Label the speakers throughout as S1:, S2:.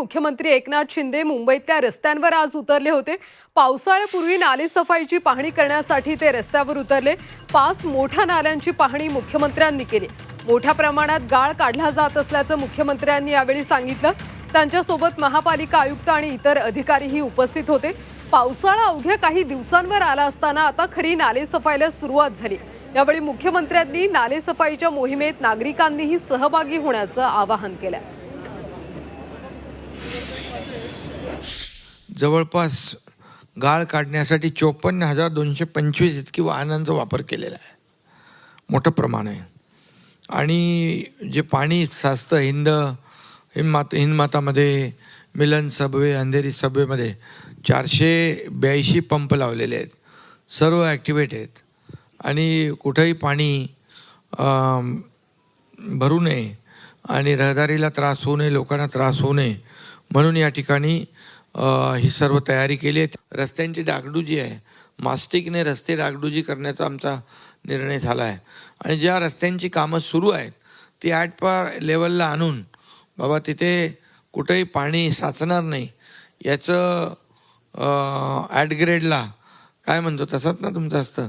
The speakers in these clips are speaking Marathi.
S1: मुख्यमंत्री एकनाथ शिंदे मुंबईतल्या रस्त्यांवर आज उतरले होते. पावसाळ्यापूर्वी नालेसफाईची पाहणी करण्यासाठी ते रस्त्यावर उतरले. पाच मोठ्या नाल्यांची पाहणी मुख्यमंत्र्यांनी केली. मोठ्या प्रमाणात गाळ काढला जात असल्याचं मुख्यमंत्र्यांनी यावेळी सांगितलं. त्यांच्यासोबत महापालिका आयुक्त आणि इतर अधिकारीही उपस्थित होते. पावसाळा अवघ्या काही दिवसांवर आला असताना आता खरी नालेसफाईला सुरुवात झाली. यावेळी मुख्यमंत्र्यांनी नालेसफाईच्या मोहिमेत नागरिकांनीही सहभागी होण्याचं आवाहन केलं.
S2: जवळपास गाळ काढण्यासाठी चोपन्न हजार दोनशे पंचवीस इतकी वाहनांचा वापर केलेला आहे. मोठं प्रमाण आहे. आणि जे पाणी साचतं हिंद हिंदमात हिंदमातामध्ये मिलन सबवे अंधेरी सबवेमध्ये चारशे ब्याऐंशी पंप लावलेले आहेत. सर्व ॲक्टिवेट आहेत. आणि कुठंही पाणी भरू नये आणि रहदारीला त्रास होऊ नये लोकांना त्रास होऊ नये म्हणून या ठिकाणी ही सर्व तयारी केली आहे. रस्त्यांची डागडुजी आहे. मास्टिकने रस्ते डागडुजी करण्याचा आमचा निर्णय झाला आहे. आणि ज्या रस्त्यांची कामं सुरू आहेत ती ॲट पार लेवलला आणून बाबा तिथे कुठेही पाणी साचणार नाही याचं ॲट ग्रेडला काय म्हणतो तसंच ना तुमचं असतं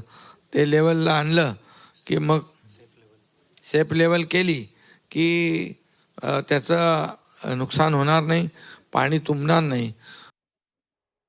S2: ते लेवलला आणलं की मग सेफ लेवल केली की त्याचं नुकसान होणार नाही पाणी तुंबणार नाही.